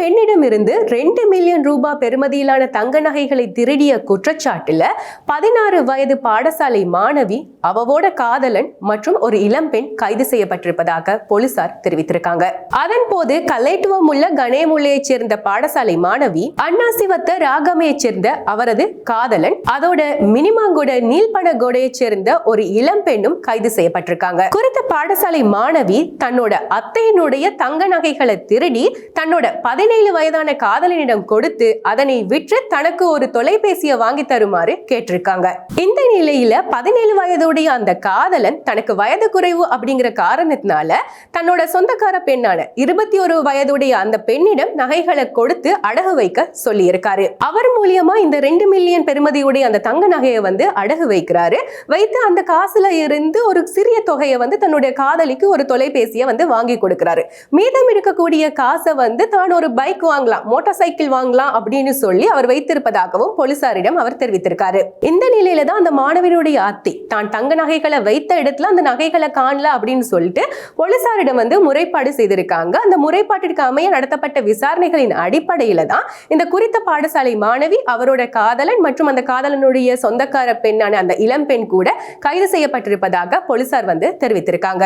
பெண்ணிடமிருந்து ரெண்டு மில்லியன் ரூபாய் பெறுமதியிலான தங்க நகைகளை திருடிய குற்றச்சாட்டுல பதினாறு வயது பாடசாலை மாணவி அவவோட காதலன் மற்றும் ஒரு இளம்பெண் கைது செய்யப்பட்டிருப்பதாக போலீசார் தெரிவித்திருக்காங்க. அதன் போது கலைத்துவம் உள்ள கணேமுல்லையைச் சேர்ந்த பாடசாலை மாணவி அண்ணா சிவத்த ராகமையைச் சேர்ந்த அவரது காதலன் அதோட மினிமாங்கோட நீல்பனகோடையைச் சேர்ந்த ஒரு இளம்பெண்ணும் கைது செய்யப்பட்டிருக்காங்க. குறித்த பாடசாலை மாணவி தன்னோட அத்தையினுடைய தங்க நகைகளை திருடி தன்னோட பதினேழு வயதான காதலனிடம் கொடுத்து அதனை விற்று தனக்கு ஒரு தொலைபேசியை வாங்கி தருமாறு கேட்டிருக்காங்க. இந்த நிலையில பதினேழு வயதுடைய அந்த காதலன் தனக்கு வயது குறைவு அப்படிங்கிற காரணத்தினால தன்னோட சொந்தக்கார பெண்ணான இருபத்தி ஒரு வயதுடைய அந்த பெண்ணிடம் நகைகளை கொடுத்து அடகு வைக்க சொல்லி இருக்காரு அவர் மூலியமா இந்த ரெண்டு மில்லியன் பெருமதியுடைய அந்த தங்க நகையை வந்து அடகு வைக்கிறாரு. வைத்து அந்த காசுல இருந்து ஒரு சிறிய தொகையை வந்து தன்னுடைய காதலிக்கு ஒரு தொலைபேசியை வந்து வாங்கி கொடுக்கிறாரு. மீதம் இருக்கக்கூடிய காசை வந்து தான் ஒரு பைக் வாங்கலாம் மோட்டார் சைக்கிள் வாங்கலாம் அப்படின்னு சொல்லி அவர் வைத்திருப்பதாகவும் போலீசாரிடம் அவர் தெரிவித்திருக்காரு. இந்த நிலையில தான் அந்த மாணவனுடைய அத்தை தான் தங்க நகைகளை வைத்த இடத்துல அந்த நகைகளை காணல அப்படின்னு சொல்லிட்டு போலீசாரிடம் வந்து முறைப்பாடு செய்திருக்காங்க. அந்த முறைப்பாட்டிற்கு அமைய நடத்தப்பட்ட விசாரணைகளின் அடிப்படையில தான் இந்த குறித்த பாடசாலை மாணவி அவரோட காதலன் மற்றும் அந்த காதலனுடைய சொந்தக்கார பெண்ணான அந்த இளம்பெண் கூட கைது செய்யப்பட்டிருப்பதாக போலீசார் வந்து தெரிவித்திருக்காங்க.